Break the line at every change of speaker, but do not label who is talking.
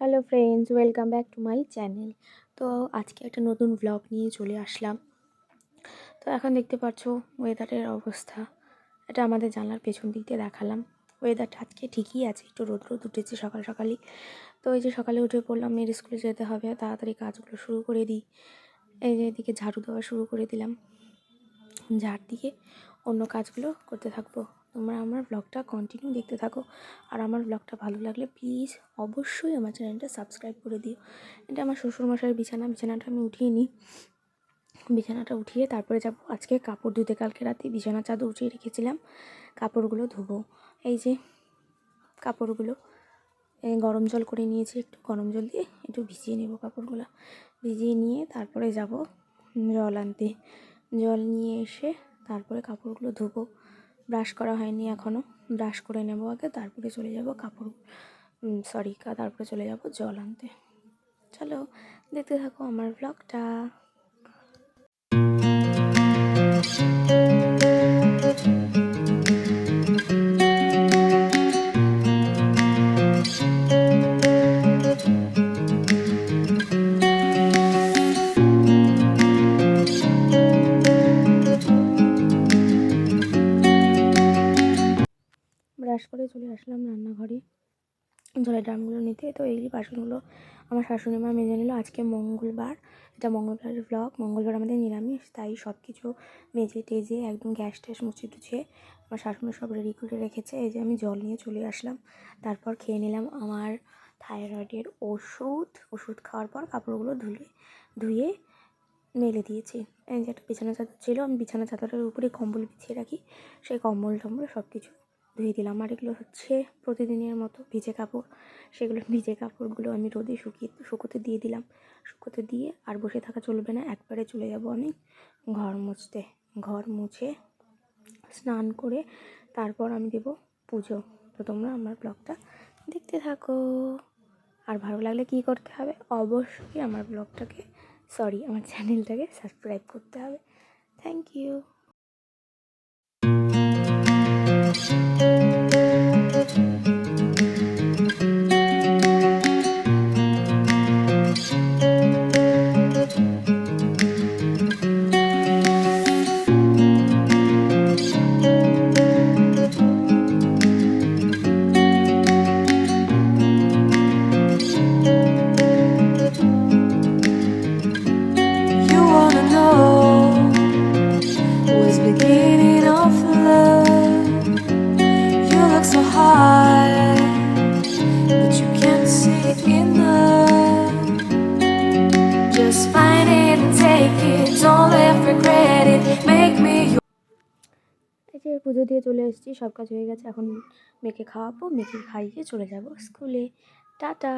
Hello friends welcome back to my channel তো আজকে একটা নতুন ব্লগ নিয়ে চলে আসলাম। তো এখন দেখতে পাচ্ছ ওয়েদারের অবস্থা। এটা আমাদের জানলার পেছন দিক দিয়ে দেখালাম। ওয়েদারটা আজকে ঠিকই আছে, একটু রোদ রোদ উঠেছে সকাল সকালই। তো এই যে সকালে উঠে পড়লাম, মেয়ের স্কুলে যেতে হবে, তাড়াতাড়ি কাজগুলো শুরু করে দিই। এই যে এদিকে ঝাড়ু দেওয়া শুরু করে দিলাম। ঝাড় দিয়ে অন্য কাজগুলো করতে থাকব। তোমরা আমার ব্লগটা কন্টিনিউ দেখতে থাকো। আর আমার ব্লগটা ভালো লাগলে প্লিজ অবশ্যই আমার চ্যানেলটা সাবস্ক্রাইব করে দিও। এটা আমার শ্বশুরমশাইয়ের বিছানা, বিছানাটা আমি উঠিয়ে নিই। বিছানাটা উঠিয়ে তারপরে যাব। আজকে কাপড় ধুতে, কালকে রাতে বিছানা চাদর উঠিয়ে রেখেছিলাম। কাপড়গুলো ধুবো। এই যে কাপড়গুলো গরম জল করে নিয়েছি একটু। গরম জল দিয়ে একটু ভিজিয়ে নেব কাপড়গুলো। ভিজিয়ে নিয়ে তারপরে যাব জল আনতে। জল নিয়ে এসে তারপরে কাপড়গুলো ধুবো। ব্রাশ করা হয়নি এখনও ব্রাশ করে নেব আগে, তারপরে চলে যাব কাপড় সরি তারপরে চলে যাব জল আনতে। চলো, দেখতে থাকো আমার ব্লগটা ব্রাশ করে চলে আসলাম রান্নাঘরে। জলের ড্রামগুলো নিতে। তো এই বাসনগুলো আমার শাশুড়ি মা মেজে নিল। আজকে মঙ্গলবার। এটা মঙ্গলবারের ব্লগ মঙ্গলবার আমাদের নিরামিষ। তাই সব কিছু মেজে টেজে একদম গ্যাস ট্যাস মুছে টুছে আমার শাশুড়ি সব রেডি করে রেখেছে। এই যে আমি জল নিয়ে চলে আসলাম। তারপর খেয়ে নিলাম আমার থাইরয়েডের ওষুধ। ওষুধ খাওয়ার পর কাপড়গুলো ধুলে, ধুয়ে মেলে দিয়েছি। এই যে একটা বিছানা চাদর ছিল। আমি বিছানা চাদরের উপরে কম্বল বিছিয়ে রাখি। সেই কম্বল টম্বল সব কিছু ধুয়ে দিলাম। আর এগুলো হচ্ছে প্রতিদিনের মতো ভিজে কাপড়। সেগুলো ভিজে কাপড়গুলো আমি রোদে শুকিয়ে, শুকোতে দিয়ে দিলাম। শুকোতে দিয়ে আর বসে থাকা চলবে না। একবারে চলে যাব আমি ঘর মুছতে। ঘর মুছে স্নান করে তারপর আমি দেব পুজো। তো তোমরা আমার ব্লগটা দেখতে থাকো। আর ভালো লাগলে কি করতে হবে? অবশ্যই আমার ব্লগটাকে সরি আমার চ্যানেলটাকে সাবস্ক্রাইব করতে হবে। থ্যাংক ইউ যে পুজো দিয়ে চলে এসেছি। সব কাজ হয়ে গেছে। এখন মেয়েকে খাওয়াবো, মেয়েকে খাইয়ে চলে যাব স্কুলে। টাটা।